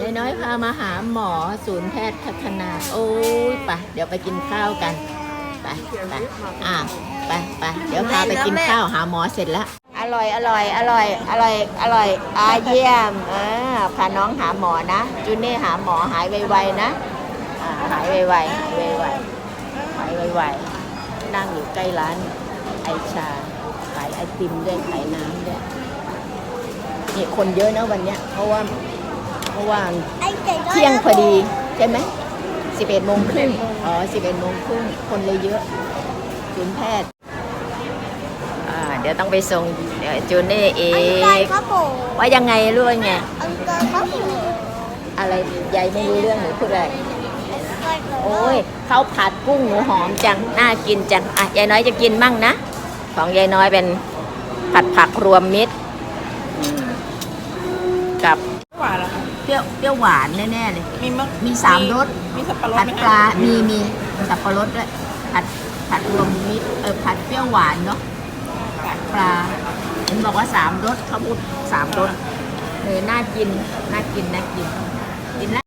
ยายน้อยพามาหาหมอศูนย์แพทย์พัฒนา โอ้ยไปเดี๋ยวไปกินข้าวกัน ไปไปอะไปไปเดี๋ยวพาไปกินข้าวหาหมอเสร็จแล้ว อร่อยอร่อยอร่อยอร่อยอร่อยอาเยี่ยมเออพาน้องหาหมอนะ จูเน่หาหมอหายไวๆนะอ่าหายไวๆหายไวๆหายไวๆนั่งอยู่ใกล้ร้านไอชาขายไอติมด้วยขายน้ำด้วยนี่คนเยอะนะวันเนี้ยเพราะว่า เพราะว่าเที่ยงพอดีใช่ไหมสิบเอ็ดโมงครึ่งอ๋อสิบเอ็ดโมงครึ่งคนเลยเยอะศูนย์แพทย์อ่าเดี๋ยวต้องไปส่งเดี๋ยวจูเน่เออังงเกิลครับผมว่ายังไงรู้ว่าไงอังเกิลครับผมอะไรยายไม่รู้เรื่องหรือพูดอะไรอังเกิลโอ้ยข้าวผัดกุ้งหมูหอมจังน่ากินจังอะยายน้อยจะกินมั่งนะ ของยายน้อยเป็นผัดผักรวมมิตรอืมกับหวาน เหรอคะเปรี้ยวเปรี้ยวหวานแน่ๆเลย มีมะมีสามรส มีสับปะรดผัดไหมปลามีมีสับปะรดด้วยผัดผัดรวมมิตรเออผัดเปรี้ยวหวานเนาะผัดปลาเห็นบอกว่าสามรสเขาพูดสามรสเออน่ากินน่ากินน่ากินกินแล้ว